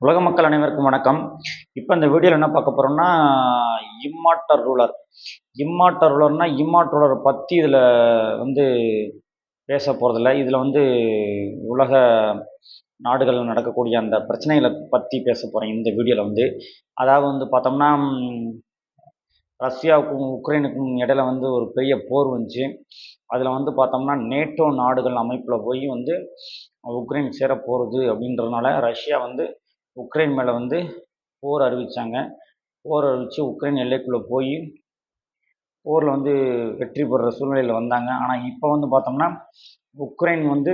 உலக மக்கள் அனைவருக்கும் வணக்கம். இப்போ இந்த வீடியோவில் என்ன பார்க்க போகிறோம்னா இம்மாட்டர் ரூலர். இம்மாட்டர் ரூலர்னா இம்மாட் ரூலரை பற்றி இதில் வந்து பேச போகிறதில்ல இதில் வந்து உலக நாடுகள் நடக்கக்கூடிய அந்த பிரச்சனைகளை பற்றி பேச போகிறேன் இந்த வீடியோவில் வந்து. அதாவது வந்து பார்த்தோம்னா ரஷ்யாவுக்கும் உக்ரைனுக்கும் இடையில வந்து ஒரு பெரிய போர் வந்துச்சு. அதில் வந்து பார்த்தோம்னா நேட்டோ நாடுகள் அமைப்பில் போய் வந்து உக்ரைன் சேர போகிறது அப்படின்றதுனால ரஷ்யா வந்து உக்ரைன் மேலே வந்து போர் அறிவித்தாங்க போர் அறிவித்து உக்ரைன் எல்லைக்குள்ளே போய் போரில் வந்து வெற்றி பெறுற சூழ்நிலையில் வந்தாங்க. ஆனால் இப்போ வந்து பார்த்தோம்னா உக்ரைன் வந்து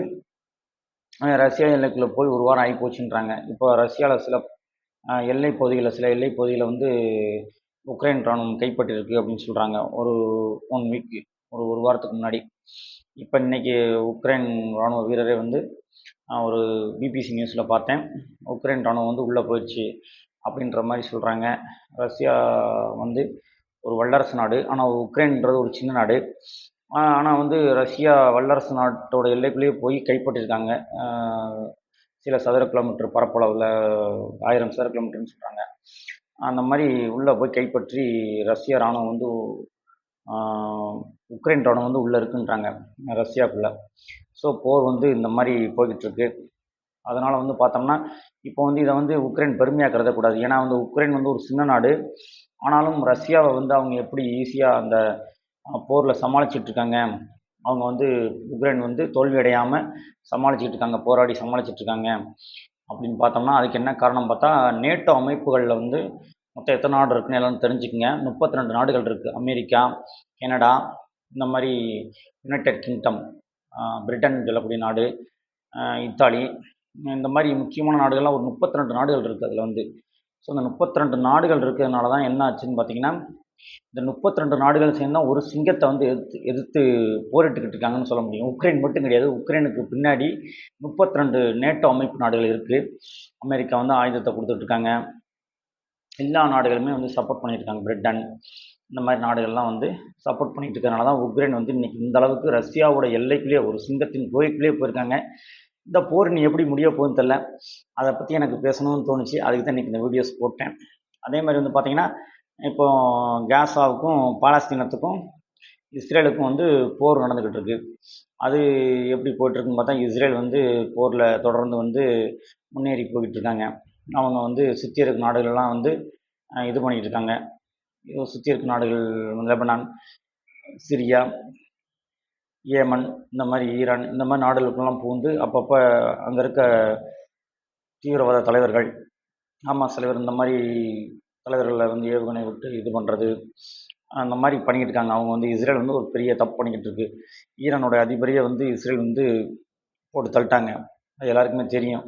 ரஷ்யா எல்லைக்குள்ளே போய் ஒரு வாரம் ஆகி போச்சுன்றாங்க. இப்போ ரஷ்யாவில் சில எல்லை பகுதிகளில் சில எல்லை பகுதியில் வந்து உக்ரைன் ராணுவம் கைப்பற்றிருக்கு அப்படின்னு சொல்கிறாங்க ஒரு ஒன் வீக்கு ஒரு ஒரு வாரத்துக்கு முன்னாடி. இப்போ இன்னைக்கு உக்ரைன் ராணுவ வீரரே வந்து ஒரு பிபிசி நியூஸில் பார்த்தேன். உக்ரைன் ராணுவம் வந்து உள்ளே போயிடுச்சு அப்படின்ற மாதிரி சொல்கிறாங்க ரஷ்யா வந்து ஒரு வல்லரசு நாடு. ஆனால் உக்ரைன்ன்றது ஒரு சின்ன நாடு. ஆனால் வந்து ரஷ்யா வல்லரசு நாட்டோட எல்லைக்குள்ளேயே போய் கைப்பற்றிருக்காங்க. சில சதுர கிலோமீட்டர் பரப்பளவில் ஆயிரம் சதுர கிலோமீட்டர்னு சொல்கிறாங்க அந்த மாதிரி உள்ளே போய் கைப்பற்றி ரஷ்யா ராணுவம் வந்து உக்ரைன் ராணுவம் வந்து உள்ளே இருக்குன்றாங்க ரஷ்யாக்குள்ளே. ஸோ போர் வந்து இந்த மாதிரி போய்கிட்டுருக்கு. அதனால் வந்து பார்த்தோம்னா இப்போ வந்து இதை வந்து உக்ரைன் பெருமையாக கருதக்கூடாது. ஏன்னா வந்து உக்ரைன் வந்து ஒரு சின்ன நாடு. ஆனாலும் ரஷ்யாவை வந்து அவங்க எப்படி ஈஸியாக அந்த போரில் சமாளிச்சிட்டு இருக்காங்க அவங்க வந்து உக்ரைன் வந்து தோல்வி அடையாமல் சமாளிச்சிட்டு இருக்காங்க போராடி சமாளிச்சிட்டு இருக்காங்க அப்படின்னு பார்த்தோம்னா அதுக்கு என்ன காரணம் பார்த்தா நேட்டோ அமைப்புகளில் வந்து மொத்தம் எத்தனை நாடு இருக்குன்னு எல்லாம் தெரிஞ்சுக்கங்க. முப்பத்தி ரெண்டு நாடுகள் இருக்குது அமெரிக்கா கனடா இந்த மாதிரி யுனைடெட் கிங்டம் பிரிட்டன் சொல்லக்கூடிய நாடு இத்தாலி இந்த மாதிரி முக்கியமான நாடுகள்லாம் ஒரு முப்பத்தி ரெண்டு நாடுகள் இருக்குது அதில் வந்து. ஸோ அந்த முப்பத்தி ரெண்டு நாடுகள் இருக்கிறதுனால தான் என்ன ஆச்சுன்னு பார்த்தீங்கன்னா இந்த முப்பத்தி ரெண்டு நாடுகள் சேர்ந்தா ஒரு சிங்கத்தை வந்து எதிர்த்து எதிர்த்து போரிட்டுக்கிட்டு இருக்காங்கன்னு சொல்ல முடியும். உக்ரைன் மட்டும் கிடையாது. உக்ரைனுக்கு பின்னாடி முப்பத்தி ரெண்டு நேட்டோ அமைப்பு நாடுகள் இருக்குது அமெரிக்கா வந்து ஆயுதத்தை கொடுத்துட்ருக்காங்க எல்லா நாடுகளுமே வந்து சப்போர்ட் பண்ணியிருக்காங்க. பிரிட்டன் இந்த மாதிரி நாடுகள்லாம் வந்து சப்போர்ட் பண்ணிட்டு இருக்கறனால தான் உக்ரைன் வந்து இன்னைக்கு இந்த அளவுக்கு ரஷ்யாவோட எல்லைக்குள்ளேயே ஒரு சிங்கத்தின் குகைக்குள்ளேயே போயிருக்காங்க. இந்த போர் நீ எப்படி முடிய போகுதுன்னு தெரில அதை பற்றி எனக்கு பேசணும்னு தோணுச்சு. அதுக்கு தான் இன்றைக்கி இந்த வீடியோஸ் போட்டேன். அதே மாதிரி வந்து பார்த்தீங்கன்னா இப்போ காசாவுக்கும் பாலஸ்தீனத்துக்கும் இஸ்ரேலுக்கும் வந்து போர் நடந்துக்கிட்டு இருக்கு. அது எப்படி போயிட்டுருக்குன்னு பார்த்தா இஸ்ரேல் வந்து போரில் தொடர்ந்து வந்து முன்னேறி போய்கிட்டு இருக்காங்க. அவங்க வந்து சுற்றி இருக்க நாடுகள்லாம் வந்து இது பண்ணிகிட்டு இருக்காங்க சுற்றி இருக்க நாடுகள் லெபனான் சிரியா ஏமன் இந்த மாதிரி ஈரான் இந்த மாதிரி நாடுகளுக்கெல்லாம் பூந்து அப்பப்போ அங்கே இருக்க தீவிரவாத தலைவர்கள் ஹமாஸ் தலைவர் இந்த மாதிரி தலைவர்களை வந்து ஏவுகணை விட்டு இது பண்ணுறது அந்த மாதிரி பண்ணிக்கிட்டு இருக்காங்க அவங்க வந்து இஸ்ரேல் வந்து ஒரு பெரிய தப்பு பண்ணிக்கிட்டு இருக்கு ஈரானோட அதிபரையே வந்து இஸ்ரேல் வந்து போட்டு தள்ளிட்டாங்க. அது எல்லாருக்குமே தெரியும்.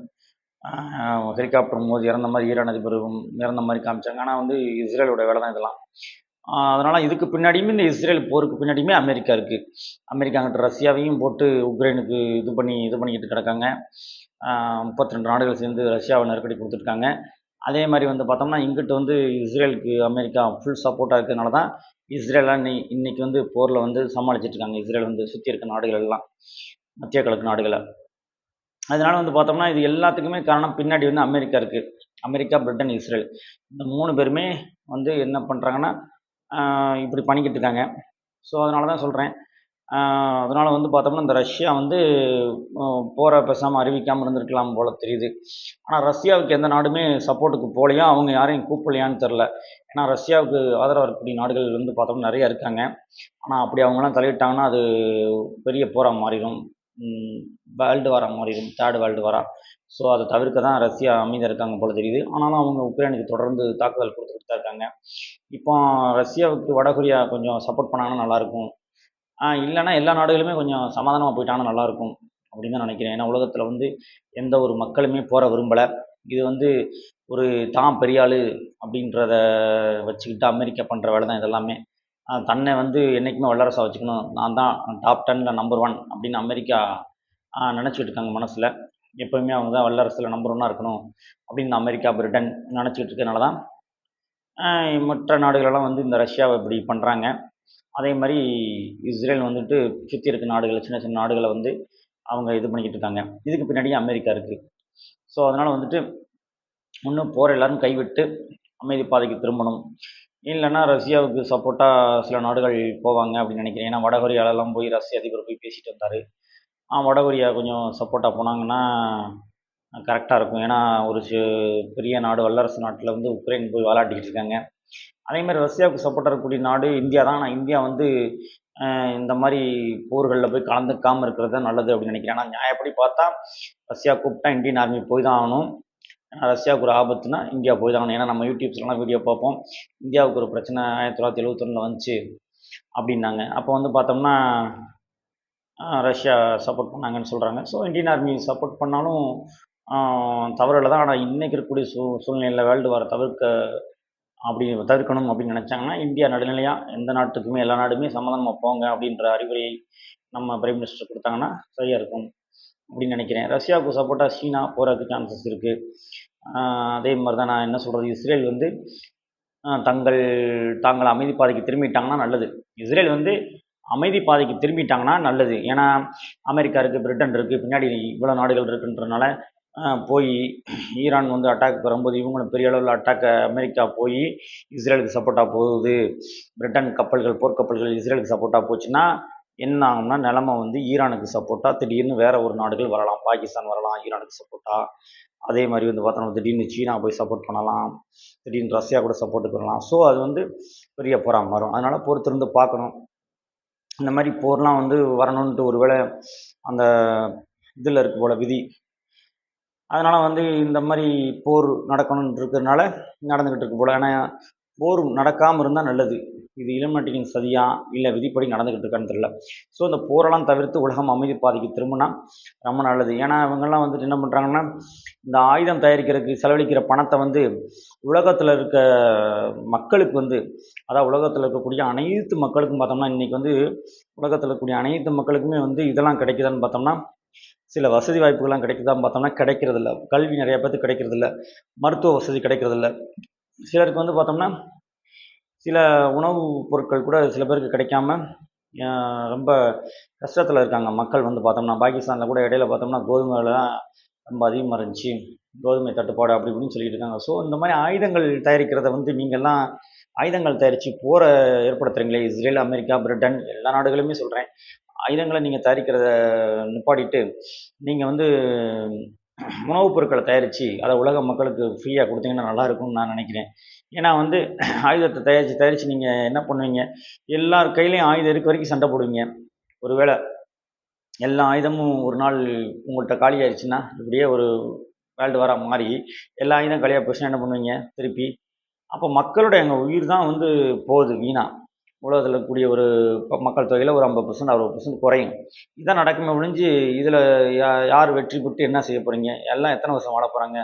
ஹெலிகாப்டர் மோதி இறந்த மாதிரி ஈரான் அதிபர் இறந்த மாதிரி காமிச்சாங்க. ஆனால் வந்து இஸ்ரேலோட வேலை தான் இதெல்லாம் அதனால் இதுக்கு பின்னாடியுமே இந்த இஸ்ரேல் போருக்கு பின்னாடியுமே அமெரிக்கா இருக்குது அமெரிக்காங்கிட்ட ரஷ்யாவையும் போட்டு உக்ரைனுக்கு இது பண்ணி இது பண்ணிக்கிட்டு கிடக்காங்க. முப்பத்தி ரெண்டு நாடுகள் சேர்ந்து ரஷ்யாவை நெருக்கடி கொடுத்துருக்காங்க அதே மாதிரி வந்து பார்த்தோம்னா இங்கிட்ட வந்து இஸ்ரேலுக்கு அமெரிக்கா ஃபுல் சப்போர்ட்டாக இருக்கிறதுனால தான் இஸ்ரேலாம் இன்னை இன்றைக்கி வந்து போரில் வந்து சமாளிச்சிட்ருக்காங்க. இஸ்ரேல் வந்து சுற்றி இருக்க நாடுகள் எல்லாம். மத்திய கிழக்கு நாடுகளை. அதனால வந்து பார்த்தோம்னா இது எல்லாத்துக்குமே காரணம் பின்னாடி வந்து அமெரிக்கா இருக்கு. America Britain Israel. இந்த மூணு பேருமே வந்து என்ன பண்ணுறாங்கன்னா இப்படி பண்ணிக்கிட்டு இருக்காங்க. ஸோ அதனால தான் சொல்கிறேன் அதனால் வந்து பார்த்தோம்னா இந்த ரஷ்யா வந்து போகிற பேசாமல் அறிவிக்காமல் இருந்திருக்கலாம் போல தெரியுது. ஆனால் ரஷ்யாவுக்கு எந்த நாடுமே சப்போர்ட்டுக்கு போகலையா அவங்க யாரையும் கூப்பிடலையான்னு தெரில ஏன்னா ரஷ்யாவுக்கு ஆதரவு இருக்கக்கூடிய நாடுகள் வந்து பார்த்தோம்னா நிறைய இருக்காங்க. ஆனால் அப்படி அவங்களாம் தலையிட்டாங்கன்னா அது பெரிய போராக மாறிடும். வேர்ல்டு வாரா இருக்கும் தேர்ட் வேர்ல்டு வாரா. ஸோ அதை தவிர்க்க தான் ரஷ்யா அமைதியாக இருக்காங்க போல தெரியுது. ஆனாலும் அவங்க உக்ரைனுக்கு தொடர்ந்து தாக்குதல் கொடுத்துக்கிட்டு தான் இருக்காங்க. இப்போ ரஷ்யாவுக்கு வடகொரியா கொஞ்சம் சப்போர்ட் பண்ணாங்கன்னா நல்லாயிருக்கும் இல்லைன்னா எல்லா நாடுகளுமே கொஞ்சம் சமாதானமாக போயிட்டாங்கன்னா நல்லாயிருக்கும் அப்படின்னு தான் நினைக்கிறேன். ஏன்னா உலகத்தில் வந்து எந்த ஒரு மக்களுமே போகிற விரும்பலை. இது வந்து ஒரு தான் பெரியாள் அப்படின்றத வச்சுக்கிட்டு அமெரிக்கா பண்ணுற வேலை தான் இதெல்லாமே. தன்னை வந்து என்றைக்குமே வல்லரசாக வச்சுக்கணும். நான் தான் டாப் டெனில் நம்பர் ஒன் அப்படின்னு அமெரிக்கா நினச்சிட்டு இருக்காங்க மனசில். எப்போயுமே அவங்க தான் வல்லரசில் நம்பர் ஒன்னாக இருக்கணும் அப்படின்னு அமெரிக்கா பிரிட்டன் நினச்சிட்டு இருக்கனால தான் மற்ற நாடுகளெல்லாம் வந்து இந்த ரஷ்யாவை இப்படி பண்ணுறாங்க அதே மாதிரி இஸ்ரேல் வந்துட்டு சுற்றி இருக்க நாடுகள் சின்ன சின்ன நாடுகளை வந்து அவங்க இது பண்ணிக்கிட்டு இருக்காங்க. இதுக்கு பின்னாடியே அமெரிக்கா இருக்குது ஸோ அதனால் வந்துட்டு ஒன்று போகிற எல்லாரும் கைவிட்டு அமைதி பாதைக்கு திரும்பணும். இல்லைன்னா ரஷ்யாவுக்கு சப்போர்ட்டாக சில நாடுகள் போவாங்க அப்படின்னு நினைக்கிறேன். ஏன்னா வடகொரியாலெல்லாம் போய் ரஷ்ய அதிபர் போய் பேசிட்டு வந்தார். வடகொரியா கொஞ்சம் சப்போர்ட்டாக போனாங்கன்னா கரெக்டாக இருக்கும். ஏன்னா ஒரு பெரிய நாடு வல்லரசு நாட்டில் வந்து உக்ரைன் போய் விளாட்டிக்கிட்டு இருக்காங்க. அதேமாதிரி ரஷ்யாவுக்கு சப்போர்ட் இருக்கக்கூடிய நாடு இந்தியா தான். ஆனால் இந்தியா வந்து இந்த மாதிரி போர்களில் போய் கலந்துக்காமல் இருக்கிறது தான் நல்லது அப்படின்னு நினைக்கிறேன். ஆனால் நியாயப்படி பார்த்தா ரஷ்யா கூப்பிட்டா இந்தியன் ஆர்மி போய் தான் ஆகணும். ரஷ்யாவுக்கு ஒரு ஆபத்துனா இந்தியா போய் தான் ஏன்னா நம்ம யூடியூப்ஸ்லாம் வீடியோ பார்ப்போம். இந்தியாவுக்கு ஒரு பிரச்சனை ஆயிரத்தி தொள்ளாயிரத்தி எழுபத்தொன்னில் வந்துச்சு அப்படின்னாங்க. அப்போ வந்து பார்த்தோம்னா ரஷ்யா சப்போர்ட் பண்ணாங்கன்னு சொல்கிறாங்க ஸோ இந்தியன் ஆர்மி சப்போர்ட் பண்ணாலும் தவறில் தான். ஆனால் இன்றைக்கி இருக்கக்கூடிய சூ சூழ்நிலையில் வேர்ல்டு வார தவிர்க்க அப்படி தவிர்க்கணும் அப்படின்னு நினச்சாங்கன்னா இந்தியா நடுநிலையாக எந்த நாட்டுக்குமே எல்லா நாடுமே சமாதானமாக போங்க அப்படின்ற அறிவுரையை நம்ம பிரைம் மினிஸ்டர் கொடுத்தாங்கன்னா சரியாக இருக்கும் அப்படின்னு நினைக்கிறேன். ரஷ்யாவுக்கு சப்போர்ட்டாக சீனா போகிறதுக்கு சான்சஸ் இருக்குது அதே மாதிரி தான் நான் என்ன சொல்கிறது இஸ்ரேல் வந்து தங்கள் தாங்கள் அமைதி பாதைக்கு திரும்பிட்டாங்கன்னா நல்லது. இஸ்ரேல் வந்து அமைதி பாதைக்கு திரும்பிட்டாங்கன்னா நல்லது. ஏன்னா அமெரிக்கா இருக்குது பிரிட்டன் இருக்குது பின்னாடி இவ்வளோ நாடுகள் இருக்குன்றனால போய் ஈரான் வந்து அட்டாக் வரும்போது இவங்களும் பெரிய அளவில் அட்டாக்கை அமெரிக்கா போய் இஸ்ரேலுக்கு சப்போர்ட்டாக போகுது. பிரிட்டன் கப்பல்கள் போர்க்கப்பல்கள் இஸ்ரேலுக்கு சப்போர்ட்டாக போச்சுன்னா என்ன ஆகும்னா நிலமை வந்து ஈரானுக்கு சப்போர்ட்டாக திடீர்னு வேறு ஒரு நாடுகள் வரலாம். பாகிஸ்தான் வரலாம் ஈரானுக்கு சப்போர்ட்டாக அதே மாதிரி வந்து பார்த்தோம்னா திடீர்னு சீனா போய் சப்போர்ட் பண்ணலாம். திடீர்னு ரஷ்யா கூட சப்போர்ட்டுக்கு வரலாம் ஸோ அது வந்து பெரிய போராக மாறும் அதனால் பொறுத்திருந்து பார்க்கணும். இந்த மாதிரி போர்லாம் வந்து வரணுன்ட்டு ஒரு வேளை அந்த இதில் இருக்கு போல் விதி. அதனால் வந்து இந்த மாதிரி போர் நடக்கணுன்ட்டு இருக்கிறதுனால நடந்துக்கிட்டு இருக்கு போல். ஏன்னா போர் நடக்காமல் இருந்தால் நல்லது. இது இளமட்டியின் சதியா? இல்லை விதிப்படி நடந்துக்கிட்டு இருக்கான்னு தெரியல. ஸோ இந்த போரெல்லாம் தவிர்த்து உலகம் அமைதி பாதைக்கு திரும்பினா ரொம்ப நல்லது. ஏன்னா இவங்கெல்லாம் வந்துட்டு என்ன பண்ணுறாங்கன்னா இந்த ஆயுதம் தயாரிக்கிறதுக்கு செலவழிக்கிற பணத்தை வந்து உலகத்தில் இருக்க மக்களுக்கு வந்து அதாவது உலகத்தில் இருக்கக்கூடிய அனைத்து மக்களுக்கும் பார்த்தோம்னா இன்றைக்கி வந்து உலகத்தில் இருக்கக்கூடிய அனைத்து மக்களுக்குமே வந்து இதெல்லாம் கிடைக்குதான்னு பார்த்தோம்னா சில வசதி வாய்ப்புகள்லாம் கிடைக்குதான்னு பார்த்தோம்னா கிடைக்கிறதில்ல. கல்வி நிறைய பேர்த்துக்கு கிடைக்கிறதில்ல. மருத்துவ வசதி கிடைக்கிறதில்ல. சிலருக்கு வந்து பார்த்தோம்னா சில உணவுப் பொருட்கள் கூட சில பேருக்கு கிடைக்காம ரொம்ப கஷ்டத்தில் இருக்காங்க. மக்கள் வந்து பார்த்தோம்னா பாகிஸ்தானில் கூட இடையில பார்த்தோம்னா கோதுமை ரொம்ப அதிகமாக இருந்துச்சு. கோதுமை தட்டுப்பாடு அப்படி இப்படின்னு சொல்லிட்டு இருக்காங்க. ஸோ இந்த மாதிரி ஆயுதங்கள் தயாரிக்கிறத வந்து நீங்கள்லாம் ஆயுதங்கள் தயாரித்து போரை ஏற்படுத்துகிறீங்களே இஸ்ரேல் அமெரிக்கா பிரிட்டன் எல்லா நாடுகளுமே சொல்கிறேன் ஆயுதங்களை நீங்கள் தயாரிக்கிறத நிப்பாடிட்டு நீங்கள் வந்து உணவுப் பொருட்களை தயாரித்து அதை உலக மக்களுக்கு ஃப்ரீயாக கொடுத்தீங்கன்னா நல்லாயிருக்கும்னு நான் நினைக்கிறேன். ஏன்னா வந்து ஆயுதத்தை தயாரித்து தயாரித்து நீங்கள் என்ன பண்ணுவீங்க? எல்லார் கையிலையும் ஆயுதம் இருக்க வரைக்கும் சண்டை போடுவீங்க. ஒரு வேளை எல்லா ஆயுதமும் ஒரு நாள் உங்கள்கிட்ட காலி ஆயிடுச்சுன்னா இப்படியே ஒரு வேல்டு வர மாதிரி எல்லா ஆயுதம் காலியாக போச்சுன்னா என்ன பண்ணுவீங்க? திருப்பி. அப்போ மக்களோட எங்கள் உயிர் தான் வந்து போகுது வீணாக உலகத்தில் இருக்கக்கூடிய ஒரு மக்கள் தொகையில் ஒரு ஐம்பது பர்சன்ட் அறுபது பர்சன்ட் குறையும். இதான் நடக்குமே ஒழிஞ்சு இதில் யா யார் வெற்றி பெற்று என்ன செய்ய போகிறீங்க எல்லாம் எத்தனை வருஷம் வாழ போகிறாங்க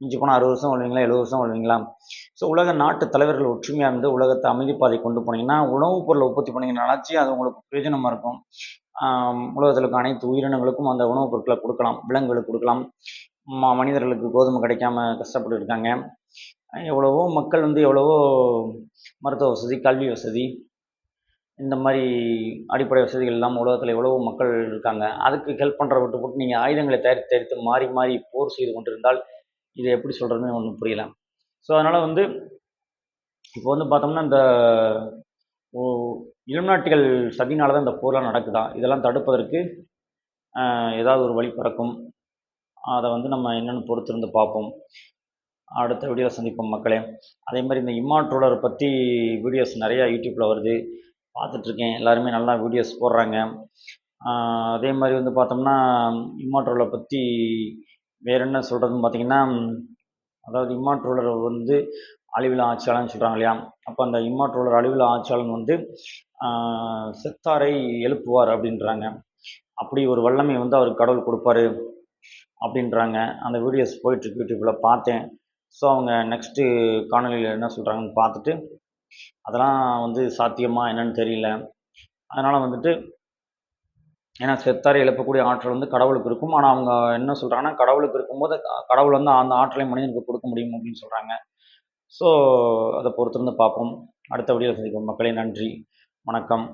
மிஞ்சி போனால் அறுபது வருஷம் வாழ்வீங்களா எழுபது வருஷம் வாழ்வீங்களா? ஸோ உலக நாட்டு தலைவர்கள் ஒற்றுமையாக இருந்து உலகத்தை அமைதிப்பாதை கொண்டு போனீங்கன்னா உணவுப் பொருளை உற்பத்தி பண்ணிங்கனாச்சு அது உங்களுக்கு பிரயோஜனமாக இருக்கும். உலகத்தில் இருக்க அனைத்து உயிரினங்களுக்கும் அந்த உணவுப் பொருட்களை கொடுக்கலாம் விலங்குகளுக்கு கொடுக்கலாம். மனிதர்களுக்கு கோதுமை கிடைக்காம கஷ்டப்பட்டு இருக்காங்க எவ்வளவோ மக்கள் வந்து எவ்வளவோ மருத்துவ வசதி கல்வி வசதி இந்த மாதிரி அடிப்படை வசதிகள் இல்லாமல் உலகத்தில் எவ்வளவோ மக்கள் இருக்காங்க. அதுக்கு ஹெல்ப் பண்ணுற விட்டு போட்டு நீங்கள் ஆயுதங்களை தயாரித்து தயாரித்து மாறி மாறி போர் செய்து கொண்டிருந்தால் இதை எப்படி சொல்கிறதுன்னு ஒன்றும் புரியல. ஸோ அதனால் வந்து இப்போ வந்து பார்த்தோம்னா இந்த இளம் நாட்டுகள் சதினால தான் இந்த போர்லாம் நடக்குதா? இதெல்லாம் தடுப்பதற்கு ஏதாவது ஒரு வழி பிறக்கும். அதை வந்து நம்ம என்னென்னு பொறுத்திருந்து பார்ப்போம். அடுத்த வீடியோ சந்திப்போம் மக்களே. அதே மாதிரி இந்த இம்மாட்ரோலரை பற்றி வீடியோஸ் நிறையா யூடியூப்பில் வருது. பார்த்துட்ருக்கேன். எல்லாருமே நல்லா வீடியோஸ் போடுறாங்க. அதே மாதிரி வந்து பார்த்தோம்னா இம்மாட்ரோலை பற்றி வேற என்ன சொல்கிறதுன்னு பார்த்தீங்கன்னா அதாவது இம்மாட்ரோலர் வந்து அழிவில் ஆட்சியாளர்னு சொல்கிறாங்க இல்லையா? அப்போ அந்த இம்மாட்ரோலர் அழிவில் ஆட்சியாளன் வந்து செத்தாரை எழுப்புவார் அப்படின்றாங்க. அப்படி ஒரு வல்லமை வந்து அவருக்கு கடவுள் கொடுப்பாரு அப்படின்றாங்க. அந்த வீடியோஸ் போயிட்டுருக்கு யூடியூப்பில் பார்த்தேன். ஸோ அவங்க நெக்ஸ்ட்டு காணொலியில் என்ன சொல்கிறாங்கன்னு பார்த்துட்டு அதெல்லாம் வந்து சாத்தியமா என்னன்னு தெரியல. அதனால் வந்துட்டு ஏன்னா செத்தாரை எழுப்பக்கூடிய ஆற்றல் வந்து கடவுளுக்கு இருக்கும். ஆனால் அவங்க என்ன சொல்கிறாங்கன்னா கடவுளுக்கு இருக்கும்போது கடவுள் வந்து அந்த ஆற்றலை மனிதனுக்கு கொடுக்க முடியும் அப்படின்னு சொல்கிறாங்க ஸோ அதை பொறுத்திருந்து பார்ப்போம். அடுத்த வீடியோ சந்திப்போம். மக்களே நன்றி. வணக்கம்.